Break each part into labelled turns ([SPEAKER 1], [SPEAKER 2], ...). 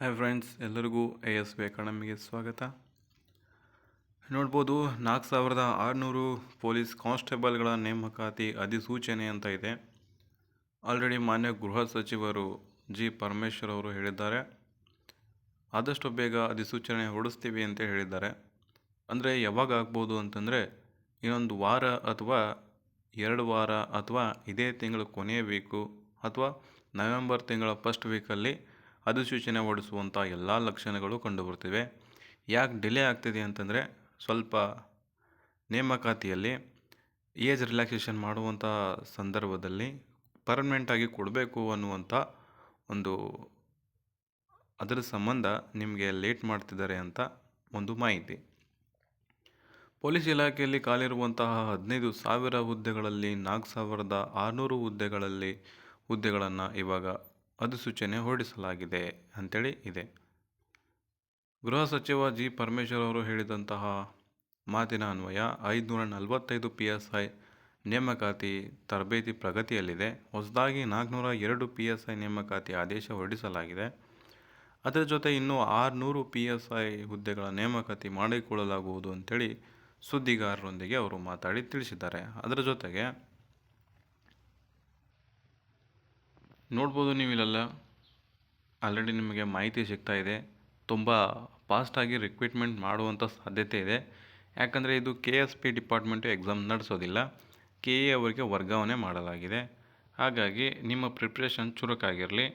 [SPEAKER 1] Hi friends ಎಲ್ಲರಿಗೂ A S B ಅಕಾಡೆಮಿಗೆ ಸ್ವಾಗತ. ನೋಡ್ಬೋದು, ನಾಲ್ಕು ಸಾವಿರದ ಆರುನೂರು ಪೊಲೀಸ್ ಕಾನ್ಸ್ಟೇಬಲ್ಗಳ ನೇಮಕಾತಿ ಅಧಿಸೂಚನೆ ಅಂತ ಇದೆ. ಆಲ್ರೆಡಿ ಮಾನ್ಯ ಗೃಹ ಸಚಿವರು ಜಿ ಪರಮೇಶ್ವರ್ ಅವರು ಹೇಳಿದ್ದಾರೆ. ಆದಷ್ಟು ಬೇಗ ಅಧಿಸೂಚನೆ ಹೊರಡಿಸ್ತೀವಿ ಅಂತ ಹೇಳಿದ್ದಾರೆ. ಅಂದರೆ ಯಾವಾಗ ಆಗ್ಬೋದು ಅಂತಂದರೆ, ಇನ್ನೊಂದು ವಾರ ಅಥವಾ ಎರಡು ವಾರ ಅಥವಾ ಇದೇ ತಿಂಗಳ ಕೊನೆಯ ವೀಕು ಅಥವಾ ನವೆಂಬರ್ ತಿಂಗಳ ಫಸ್ಟ್ ವೀಕಲ್ಲಿ ಅಧಿಸೂಚನೆ ಹೊರಡಿಸುವಂಥ ಎಲ್ಲ ಲಕ್ಷಣಗಳು ಕಂಡುಬರ್ತಿವೆ ಯಾಕೆ ಡಿಲೇ ಆಗ್ತಿದೆ ಅಂತಂದರೆ ಸ್ವಲ್ಪ ನೇಮಕಾತಿಯಲ್ಲಿ ಏಜ್ ರಿಲ್ಯಾಕ್ಸೇಷನ್ ಮಾಡುವಂಥ ಸಂದರ್ಭದಲ್ಲಿ ಪರ್ಮನೆಂಟಾಗಿ ಕೊಡಬೇಕು ಅನ್ನುವಂಥ ಒಂದು ಅದರ ಸಂಬಂಧ ನಿಮಗೆ ಲೇಟ್ ಮಾಡ್ತಿದ್ದಾರೆ ಅಂತ ಒಂದು ಮಾಹಿತಿ. ಪೊಲೀಸ್ ಇಲಾಖೆಯಲ್ಲಿ ಕಾಲಿರುವಂತಹ ಹದಿನೈದು ಸಾವಿರ ಹುದ್ದೆಗಳಲ್ಲಿ ನಾಲ್ಕು ಸಾವಿರದ ಆರುನೂರು ಹುದ್ದೆಗಳಲ್ಲಿ ಹುದ್ದೆಗಳನ್ನು ಇವಾಗ ಅಧಿಸೂಚನೆ ಹೊರಡಿಸಲಾಗಿದೆ ಅಂಥೇಳಿ ಇದೆ. ಗೃಹ ಸಚಿವ ಜಿ. ಪರಮೇಶ್ವರ್ ಅವರು ಹೇಳಿದಂತಹ ಮಾತಿನ ಅನ್ವಯ ಐದುನೂರ ನಲವತ್ತೈದು ಪಿ ಎಸ್ ಐ ನೇಮಕಾತಿ ತರಬೇತಿ ಪ್ರಗತಿಯಲ್ಲಿದೆ. ಹೊಸದಾಗಿ ನಾಲ್ಕುನೂರ ಎರಡು ಪಿ ಎಸ್ ಐ ನೇಮಕಾತಿ ಆದೇಶ ಹೊರಡಿಸಲಾಗಿದೆ. ಅದರ ಜೊತೆ ಇನ್ನೂ ಆರುನೂರು ಪಿ ಎಸ್ ಐ ಹುದ್ದೆಗಳ ನೇಮಕಾತಿ ಮಾಡಿಕೊಳ್ಳಲಾಗುವುದು ಅಂತೇಳಿ ಸುದ್ದಿಗಾರರೊಂದಿಗೆ ಅವರು ಮಾತಾಡಿ ತಿಳಿಸಿದ್ದಾರೆ. ಅದರ ಜೊತೆಗೆ ನೋಡ್ಬೋದು ನೀವು ಇಲ್ಲೆಲ್ಲ ಆಲ್ರೆಡಿ ನಿಮಗೆ ಮಾಹಿತಿ ಸಿಗ್ತಾ ಇದೆ. ತುಂಬ ಫಾಸ್ಟಾಗಿ ರಿಕ್ರೂಟ್ಮೆಂಟ್ ಮಾಡುವಂಥ ಸಾಧ್ಯತೆ ಇದೆ. ಯಾಕಂದರೆ ಇದು K S P department exam ನಡೆಸೋದಿಲ್ಲ. K A ಅವರಿಗೆ ವರ್ಗಾವಣೆ ಮಾಡಲಾಗಿದೆ. ಹಾಗಾಗಿ ನಿಮ್ಮ ಪ್ರಿಪ್ರೇಷನ್ ಚುರುಕಾಗಿರಲಿ.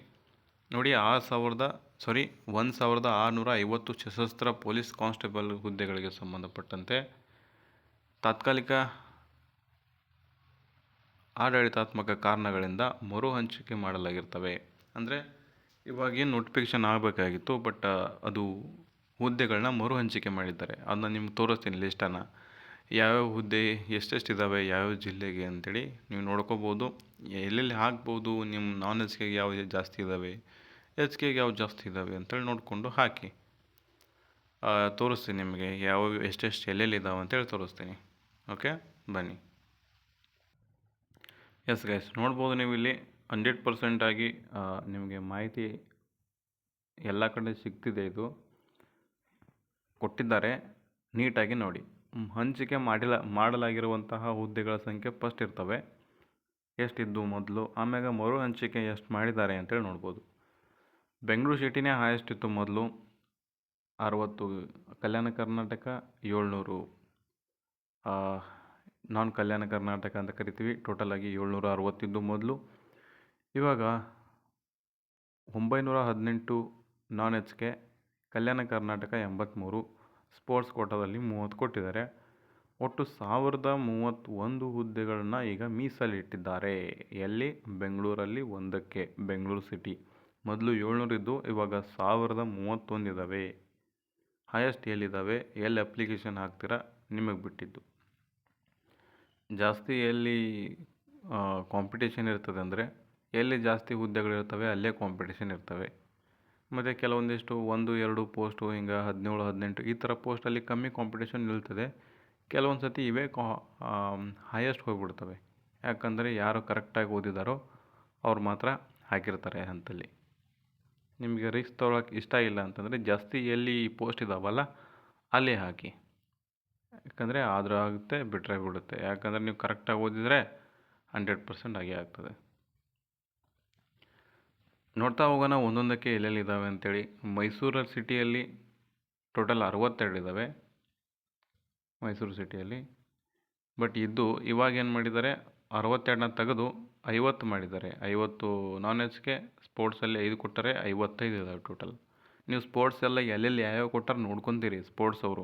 [SPEAKER 1] ನೋಡಿ ಆರು ಸಾವಿರದ ಸಾರಿ ಒಂದು ಸಾವಿರದ ಆರುನೂರ ಐವತ್ತು ಸಶಸ್ತ್ರ ಪೊಲೀಸ್ ಕಾನ್ಸ್ಟೇಬಲ್ ಹುದ್ದೆಗಳಿಗೆ ಸಂಬಂಧಪಟ್ಟಂತೆ ತಾತ್ಕಾಲಿಕ ಆಡಳಿತಾತ್ಮಕ ಕಾರಣಗಳಿಂದ ಮರು ಹಂಚಿಕೆ ಮಾಡಲಾಗಿರ್ತವೆ. ಅಂದರೆ ಇವಾಗ ಏನು ನೋಟಿಫಿಕೇಷನ್ ಆಗಬೇಕಾಗಿತ್ತು ಬಟ್ ಅದು ಹುದ್ದೆಗಳನ್ನ ಮರು ಹಂಚಿಕೆ ಮಾಡಿದ್ದಾರೆ. ಅದನ್ನ ನಿಮ್ಗೆ ತೋರಿಸ್ತೀನಿ ಲಿಸ್ಟನ್ನು ಯಾವ್ಯಾವ ಹುದ್ದೆ ಎಷ್ಟೆಷ್ಟು ಇದ್ದಾವೆ ಯಾವ್ಯಾವ ಜಿಲ್ಲೆಗೆ ಅಂತೇಳಿ ನೀವು ನೋಡ್ಕೋಬೋದು. ಎಲ್ಲೆಲ್ಲಿ ಹಾಕ್ಬೋದು ನಿಮ್ಮ ನಾನ್ ಎಚ್ ಕೆಗೆ ಯಾವ ಜಾಸ್ತಿ ಇದ್ದಾವೆ ಎಚ್ ಕೆಗೆ ಯಾವ ಜಾಸ್ತಿ ಇದ್ದಾವೆ ಅಂತೇಳಿ ನೋಡಿಕೊಂಡು ಹಾಕಿ. ತೋರಿಸ್ತೀನಿ ನಿಮಗೆ ಯಾವ, ಎಷ್ಟೆಷ್ಟು ಎಲ್ಲೆಲ್ಲಿ ಇದ್ದಾವೆ ಅಂತೇಳಿ ತೋರಿಸ್ತೀನಿ. ಓಕೆ ಬನ್ನಿ. ಎಸ್ ಗೈಸ್ ನೋಡ್ಬೋದು ನೀವು ಇಲ್ಲಿ ಹಂಡ್ರೆಡ್ ಪರ್ಸೆಂಟಾಗಿ ನಿಮಗೆ ಮಾಹಿತಿ ಎಲ್ಲ ಕಡೆ ಸಿಗ್ತಿದೆ ಇದು. ಕೊಟ್ಟಿದ್ದಾರೆ. ನೀಟಾಗಿ ನೋಡಿ. ಹಂಚಿಕೆ ಮಾಡಿಲ್ಲ ಮಾಡಲಾಗಿರುವಂತಹ ಹುದ್ದೆಗಳ ಸಂಖ್ಯೆ ಫಸ್ಟ್ ಇರ್ತವೆ. ಎಷ್ಟಿದ್ದು ಮೊದಲು, ಆಮ್ಯಾಗ ಮರು ಹಂಚಿಕೆ ಎಷ್ಟು ಮಾಡಿದ್ದಾರೆ ಅಂತೇಳಿ ನೋಡ್ಬೋದು. ಬೆಂಗಳೂರು ಸಿಟಿನೇ ಹೈಯೆಸ್ಟ್ ಇತ್ತು ಮೊದಲು. ಅರವತ್ತು, ಕಲ್ಯಾಣ ಕರ್ನಾಟಕ ಏಳ್ನೂರು ನಾನ್ ಕಲ್ಯಾಣ ಕರ್ನಾಟಕ ಅಂತ ಕರಿತೀವಿ. ಟೋಟಲಾಗಿ ಏಳ್ನೂರ ಅರವತ್ತಿದ್ದು ಮೊದಲು. ಇವಾಗ ಒಂಬೈನೂರ ಹದಿನೆಂಟು non H K Kalyana Karnataka ಎಂಬತ್ತ್ಮೂರು sports ಕೋಟಾದಲ್ಲಿ ಮೂವತ್ತು ಕೊಟ್ಟಿದ್ದಾರೆ. ಒಟ್ಟು ಸಾವಿರದ ಮೂವತ್ತೊಂದು ಹುದ್ದೆಗಳನ್ನು ಈಗ ಮೀಸಲಿಟ್ಟಿದ್ದಾರೆ. ಎಲ್ಲಿ? ಬೆಂಗಳೂರಲ್ಲಿ ಒಂದಕ್ಕೆ, ಬೆಂಗಳೂರು ಸಿಟಿ ಮೊದಲು ಏಳ್ನೂರಿದ್ದು ಇವಾಗ ಸಾವಿರದ ಮೂವತ್ತೊಂದು ಇದ್ದಾವೆ ಹೈಯೆಸ್ಟ್ ಎಲ್ಲಿದ್ದಾವೆ ಎಲ್ಲಿ ಅಪ್ಲಿಕೇಶನ್ ಹಾಕ್ತೀರಾ? ನಿಮಗೆ ಬಿಟ್ಟಿದ್ದು. ಜಾಸ್ತಿ ಎಲ್ಲಿ ಕಾಂಪಿಟೇಷನ್ ಇರ್ತದೆ ಅಂದರೆ ಎಲ್ಲಿ ಜಾಸ್ತಿ ಹುದ್ದೆಗಳಿರ್ತವೆ ಅಲ್ಲೇ ಕಾಂಪಿಟೇಷನ್ ಇರ್ತವೆ. ಮತ್ತು ಕೆಲವೊಂದಿಷ್ಟು ಒಂದು, ಎರಡು ಪೋಸ್ಟು ಹಿಂಗೆ ಹದಿನೇಳು, ಹದಿನೆಂಟು ಈ ಥರ ಪೋಸ್ಟಲ್ಲಿ ಕಮ್ಮಿ ಕಾಂಪಿಟೇಷನ್ ನಿಲ್ತದೆ. ಕೆಲವೊಂದು ಸತಿ ಇವೇ ಕಾ ಹೈಯೆಸ್ಟ್ ಹೋಗಿಬಿಡ್ತವೆ. ಯಾಕಂದರೆ ಯಾರು ಕರೆಕ್ಟಾಗಿ ಓದಿದಾರೋ ಅವ್ರು ಮಾತ್ರ ಹಾಕಿರ್ತಾರೆ ಅಂತಲ್ಲಿ. ನಿಮಗೆ ರಿಸ್ಕ್ ತೊಗೊಳಕ್ಕೆ ಇಷ್ಟ ಇಲ್ಲ ಅಂತಂದರೆ ಜಾಸ್ತಿ ಎಲ್ಲಿ ಪೋಸ್ಟ್ ಇದ್ದಾವಲ್ಲ ಅಲ್ಲೇ ಹಾಕಿ. ಯಾಕಂದರೆ ಆದರೂ ಆಗುತ್ತೆ ಬಿಟ್ಟರೆ ಬಿಡುತ್ತೆ. ಯಾಕಂದರೆ ನೀವು ಕರೆಕ್ಟಾಗಿ ಓದಿದರೆ ಹಂಡ್ರೆಡ್ ಪರ್ಸೆಂಟ್ ಆಗೇ ಆಗ್ತದೆ. ನೋಡ್ತಾ ಹೋಗೋಣ, ಒಂದೊಂದಕ್ಕೆ ಎಲ್ಲೆಲ್ಲಿ ಇದ್ದಾವೆ ಅಂತೇಳಿ. ಮೈಸೂರು ಸಿಟಿಯಲ್ಲಿ ಟೋಟಲ್ ಅರವತ್ತೆರಡು ಇದ್ದಾವೆ ಮೈಸೂರು ಸಿಟಿಯಲ್ಲಿ. ಬಟ್ ಇದ್ದು ಇವಾಗ ಏನು ಮಾಡಿದ್ದಾರೆ, ಅರವತ್ತೆರಡನ್ನ ತೆಗೆದು ಐವತ್ತು ಮಾಡಿದ್ದಾರೆ. ಐವತ್ತು ನಾನ್ ವೆಜ್ಗೆ ಸ್ಪೋರ್ಟ್ಸಲ್ಲಿ ಐದು ಕೊಟ್ಟರೆ ಐವತ್ತೈದು ಇದ್ದಾವೆ ಟೋಟಲ್ ನೀವು ಸ್ಪೋರ್ಟ್ಸ್ ಎಲ್ಲ ಎಲ್ಲೆಲ್ಲಿ ಯಾವ್ಯಾವ ಕೊಟ್ಟಾರೆ ನೋಡ್ಕೊತೀರಿ ಸ್ಪೋರ್ಟ್ಸ್ ಅವರು.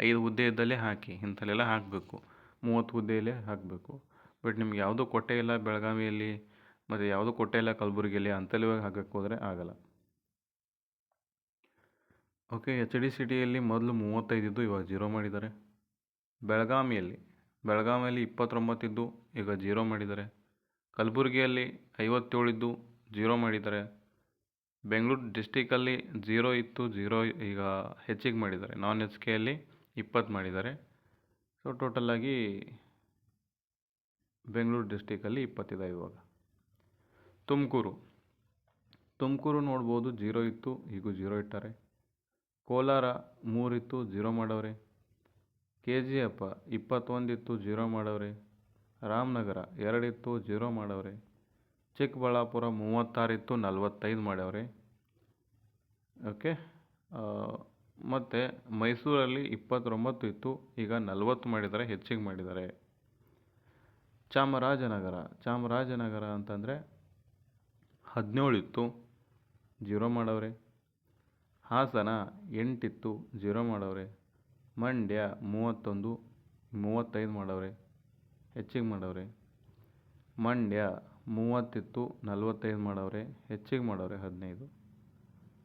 [SPEAKER 1] ಐದು ಹುದ್ದೆ ಇದ್ದಲ್ಲಿ ಹಾಕಿ, ಇಂಥಲ್ಲೆಲ್ಲ ಹಾಕಬೇಕು. ಮೂವತ್ತು ಹುದ್ದೆಯಲ್ಲೇ ಹಾಕಬೇಕು. ಬಟ್ ನಿಮ್ಗೆ ಯಾವುದೂ ಕೊಟ್ಟೆ ಇಲ್ಲ ಬೆಳಗಾವಿಯಲ್ಲಿ, ಮತ್ತು ಯಾವುದೂ ಕೊಟ್ಟೆ ಇಲ್ಲ ಕಲಬುರಗಿಯಲ್ಲಿ, ಅಂಥಲ್ಲಿ ಹಾಕಕ್ಕೆ ಹೋದರೆ ಆಗಲ್ಲ. ಓಕೆ ಎಚ್ ಡಿ ಸಿಟಿಯಲ್ಲಿ ಮೊದಲು ಮೂವತ್ತೈದಿದ್ದು ಇವಾಗ ಜೀರೋ ಮಾಡಿದ್ದಾರೆ. ಬೆಳಗಾವಿಯಲ್ಲಿ ಬೆಳಗಾವಿಯಲ್ಲಿ ಇಪ್ಪತ್ತೊಂಬತ್ತಿದ್ದು ಈಗ ಜೀರೋ ಮಾಡಿದ್ದಾರೆ. ಕಲಬುರಗಿಯಲ್ಲಿ ಐವತ್ತೇಳಿದ್ದು ಜೀರೋ ಮಾಡಿದ್ದಾರೆ. ಬೆಂಗಳೂರು ಡಿಸ್ಟಿಕಲ್ಲಿ ಜೀರೋ ಇತ್ತು, ಜೀರೋ ಈಗ ಹೆಚ್ಚಿಗೆ ಮಾಡಿದ್ದಾರೆ. ನಾನ್ ಎಚ್ ಕೆಯಲ್ಲಿ ಇಪ್ಪತ್ತು ಮಾಡಿದ್ದಾರೆ. ಸೊ ಟೋಟಲ್ಲಾಗಿ ಬೆಂಗಳೂರು ಡಿಸ್ಟಿಕಲ್ಲಿ ಇಪ್ಪತ್ತಿದೆ ಇವಾಗ. ತುಮಕೂರು. ತುಮಕೂರು ನೋಡ್ಬೋದು ಜೀರೋ ಇತ್ತು ಈಗೂ ಜೀರೋ ಇಟ್ಟಾರೆ. ಕೋಲಾರ ಮೂರಿತ್ತು ಜೀರೋ ಮಾಡವ್ರೆ ಕೆ ಜಿ ಎಫ್ ಇಪ್ಪತ್ತೊಂದಿತ್ತು ಜೀರೋ ಮಾಡವ್ರೆ ರಾಮನಗರ ಎರಡಿತ್ತು ಜೀರೋ ಮಾಡವ್ರೆ ಚಿಕ್ಕಬಳ್ಳಾಪುರ ಮೂವತ್ತಾರಿತ್ತು ನಲ್ವತ್ತೈದು ಮಾಡವ್ರೆ ಓಕೆ ಮತ್ತು ಮೈಸೂರಲ್ಲಿ ಇಪ್ಪತ್ತೊಂಬತ್ತು ಇತ್ತು, ಈಗ ನಲವತ್ತು ಮಾಡಿದ್ದಾರೆ, ಹೆಚ್ಚಿಗೆ ಮಾಡಿದ್ದಾರೆ. ಚಾಮರಾಜನಗರ ಚಾಮರಾಜನಗರ ಅಂತಂದರೆ ಹದಿನೇಳು ಇತ್ತು, ಜೀರೋ ಮಾಡವ್ರೆ. ಹಾಸನ ಎಂಟಿತ್ತು, ಜೀರೋ ಮಾಡವ್ರೆ. ಮಂಡ್ಯ ಮೂವತ್ತೊಂದು, ಮೂವತ್ತೈದು ಮಾಡವ್ರೆ. ಹೆಚ್ಚಿಗೆ ಮಾಡವ್ರೆ. ಮಂಡ್ಯ ಮೂವತ್ತಿತ್ತು, ನಲವತ್ತೈದು ಮಾಡವ್ರೆ. ಹೆಚ್ಚಿಗೆ ಮಾಡವ್ರೆ, ಹದಿನೈದು.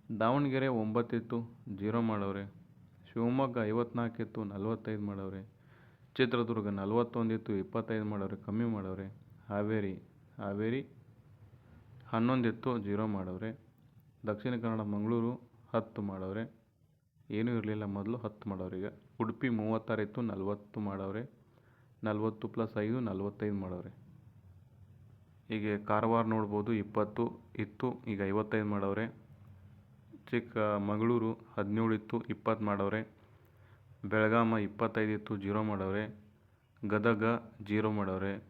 [SPEAKER 1] ದಾವಣಗೆರೆ ಒಂಬತ್ತಿತ್ತು, ಜೀರೋ ಮಾಡವ್ರೆ ಶಿವಮೊಗ್ಗ ಐವತ್ನಾಲ್ಕಿತ್ತು, ನಲವತ್ತೈದು ಮಾಡವ್ರೆ ಚಿತ್ರದುರ್ಗ ನಲ್ವತ್ತೊಂದಿತ್ತು, ಇಪ್ಪತ್ತೈದು ಮಾಡವ್ರೆ ಕಮ್ಮಿ ಮಾಡವ್ರೆ ಹಾವೇರಿ ಹಾವೇರಿ ಹನ್ನೊಂದಿತ್ತು, ಜೀರೋ ಮಾಡವ್ರೆ ದಕ್ಷಿಣ ಕನ್ನಡ ಮಂಗಳೂರು ಹತ್ತು ಮಾಡವ್ರೆ ಏನೂ ಇರಲಿಲ್ಲ, ಮೊದಲು ಹತ್ತು ಮಾಡವ್ರೆ ಈಗ ಉಡುಪಿ ಮೂವತ್ತಾರು ಇತ್ತು ನಲ್ವತ್ತು ಮಾಡವ್ರೆ ನಲವತ್ತು ಪ್ಲಸ್ ಐದು, ನಲವತ್ತೈದು ಮಾಡವ್ರೆ ಹೀಗೆ ಕಾರವಾರ ನೋಡ್ಬೋದು, ಇಪ್ಪತ್ತು, ಇತ್ತು, ಈಗ ಐವತ್ತೈದು ಮಾಡವ್ರೆ ಚಿಕ್ಕಮಗಳೂರು ಹದಿನೇಳು ಇತ್ತು, ಇಪ್ಪತ್ತು ಮಾಡವ್ರೆ. ಬೆಳಗಾಮ ಇಪ್ಪತ್ತೈದು ಇತ್ತು, ಜೀರೋ ಮಾಡವ್ರೆ. ಗದಗ ಜೀರೋ ಮಾಡವ್ರೆ.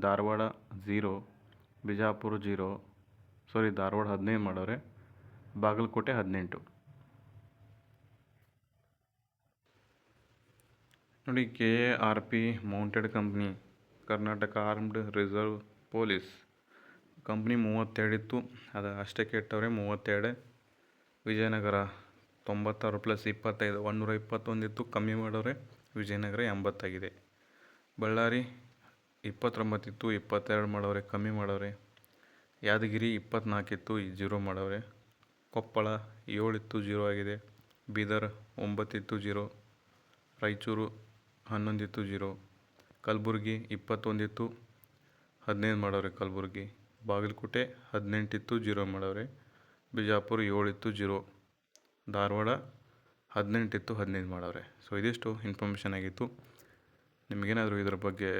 [SPEAKER 1] Dharwad zero Bijapur zero. Sorry, Dharwad ಹದಿನೈದು ಮಾಡವ್ರೆ. ಬಾಗಲಕೋಟೆ ಹದಿನೆಂಟು. ನೋಡಿ, K A R P mounted company, Karnataka armed reserve police. Company ಮೂವತ್ತೆರಡು ಇತ್ತು. ಅದು ಅಷ್ಟೇ ಕೆಟ್ಟವ್ರೆ, ಮೂವತ್ತೆರಡು. ವಿಜಯನಗರ ತೊಂಬತ್ತಾರು ಪ್ಲಸ್ ಇಪ್ಪತ್ತೈದು ಒಂದುನೂರ ಇಪ್ಪತ್ತೊಂದಿತ್ತು ಕಮ್ಮಿ ಮಾಡವ್ರೆ ವಿಜಯನಗರ ಎಂಬತ್ತಾಗಿದೆ. ಬಳ್ಳಾರಿ ಇಪ್ಪತ್ತೊಂಬತ್ತಿತ್ತು ಇಪ್ಪತ್ತೆರಡು ಮಾಡವ್ರೆ ಕಮ್ಮಿ ಮಾಡವ್ರೆ ಯಾದಗಿರಿ ಇಪ್ಪತ್ನಾಲ್ಕಿತ್ತು ಜೀರೋ ಮಾಡವ್ರೆ ಕೊಪ್ಪಳ ಏಳಿತ್ತು ಜೀರೋ ಆಗಿದೆ. ಬೀದರ್ ಒಂಬತ್ತಿತ್ತು ಜೀರೋ. ರಾಯಚೂರು ಹನ್ನೊಂದಿತ್ತು ಜೀರೋ. ಕಲಬುರ್ಗಿ ಇಪ್ಪತ್ತೊಂದಿತ್ತು ಹದಿನೈದು ಮಾಡವ್ರೆ ಕಲಬುರ್ಗಿ. ಬಾಗಲಕೋಟೆ ಹದಿನೆಂಟಿತ್ತು ಜೀರೋ ಮಾಡವ್ರೆ ಬಿಜಾಪುರ ಏಳಿತ್ತು ಜೀರೋ. ಧಾರವಾಡ ಹದಿನೆಂಟಿತ್ತು ಹದಿನೈದು ಮಾಡವ್ರೆ. ಸೊ ಇದಿಷ್ಟು ಇನ್ಫಾರ್ಮೇಷನ್ ಆಗಿತ್ತು. ನಿಮಗೇನಾದರೂ ಇದರ ಬಗ್ಗೆ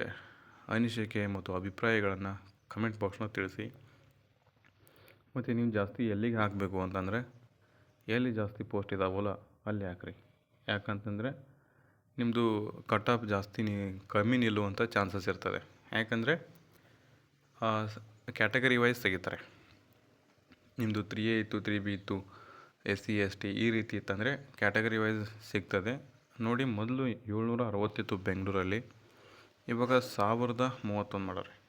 [SPEAKER 1] ಅನಿಸಿಕೆ ಮತ್ತು ಅಭಿಪ್ರಾಯಗಳನ್ನು ಕಮೆಂಟ್ ಬಾಕ್ಸ್ನ ತಿಳಿಸಿ. ಮತ್ತು ನೀವು ಜಾಸ್ತಿ ಎಲ್ಲಿಗೆ ಹಾಕಬೇಕು ಅಂತಂದರೆ, ಎಲ್ಲಿ ಜಾಸ್ತಿ ಪೋಸ್ಟ್ ಇದಾವಲ್ಲ ಅಲ್ಲಿ ಹಾಕ್ರಿ. ಯಾಕಂತಂದರೆ ನಿಮ್ಮದು ಕಟ್ ಆಫ್ ಜಾಸ್ತಿ ನೀ ಕಮ್ಮಿ ನಿಲ್ಲುವಂಥ ಚಾನ್ಸಸ್ ಇರ್ತದೆ. ಯಾಕಂದರೆ ಕ್ಯಾಟಗರಿ ವೈಸ್ ತೆಗಿತಾರೆ. ನಿಮ್ಮದು ತ್ರೀ ಎ ಇತ್ತು ತ್ರೀ ಬಿ ಇತ್ತು ಎಸ್ ಸಿ ಎಸ್ ಟಿ ಈ ರೀತಿ ಇತ್ತಂದರೆ ಕ್ಯಾಟಗರಿ ವೈಸ್ ಸಿಗ್ತದೆ. ನೋಡಿ ಮೊದಲು ಏಳ್ನೂರ ಅರವತ್ತಿತ್ತು ಬೆಂಗಳೂರಲ್ಲಿ. ಇವಾಗ ಸಾವಿರದ ಮೂವತ್ತೊಂದು ಮಾಡೋರೆ.